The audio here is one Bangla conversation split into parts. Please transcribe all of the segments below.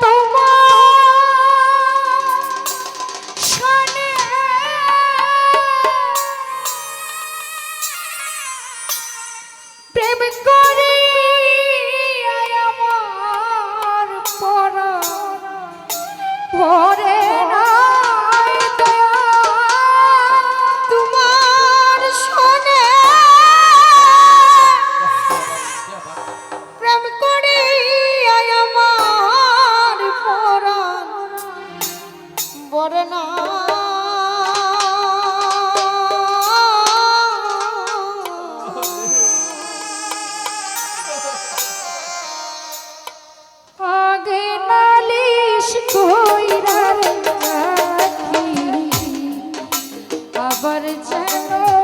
তো বরণ। আগে নালিশ কইরা রাখি আবার জানো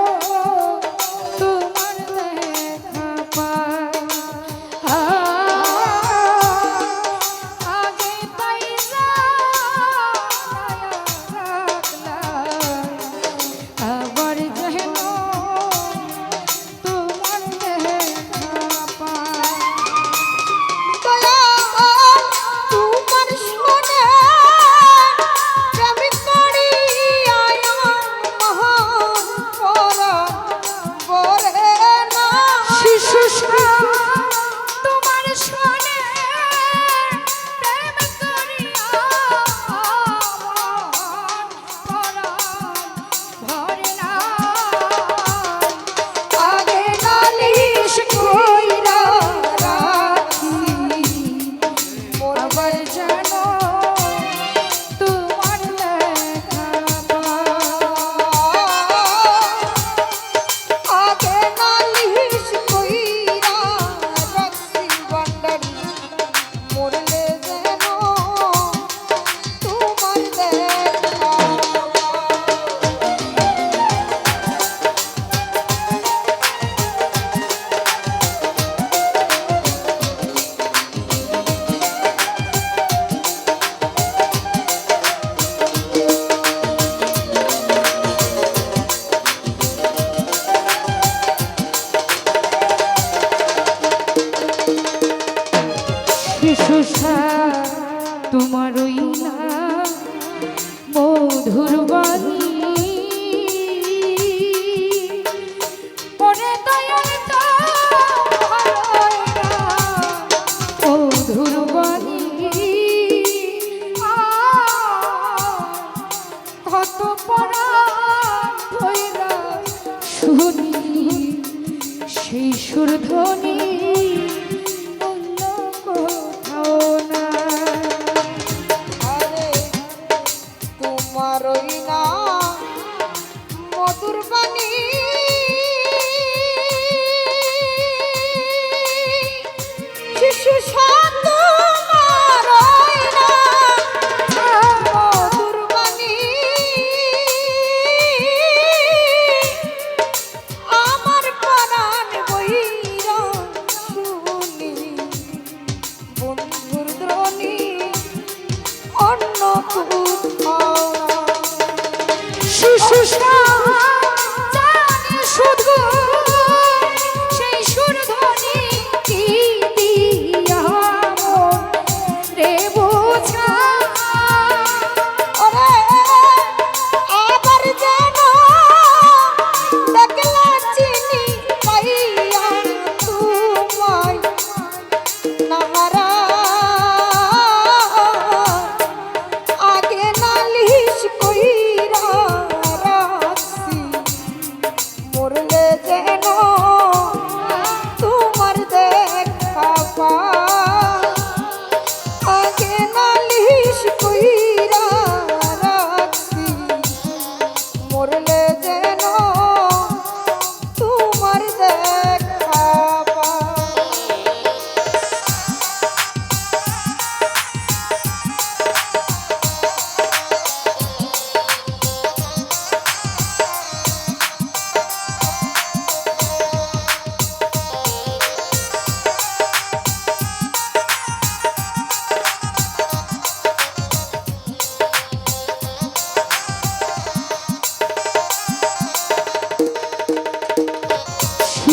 তোমার ওই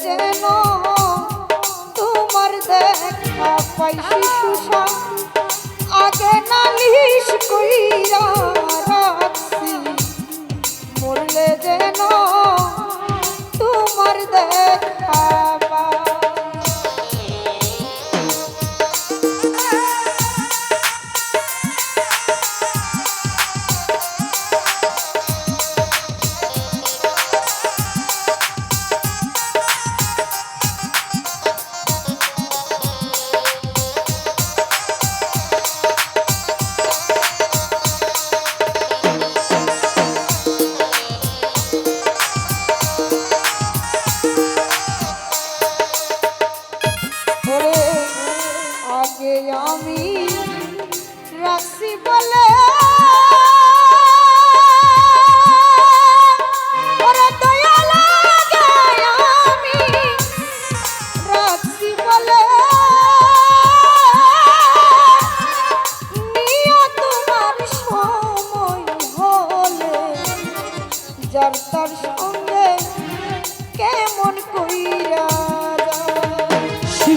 যেন তোমার দেখা পাইছি শিশুষা আগে নালিশ কইরা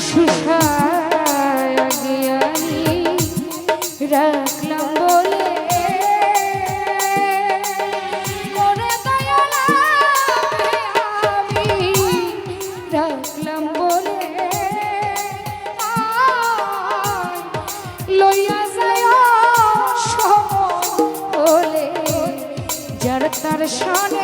শিখায় জ্ঞানী রাখলাম বলে। রাখলাম বলে। লইয়া যায় সম বলে যার তার সনে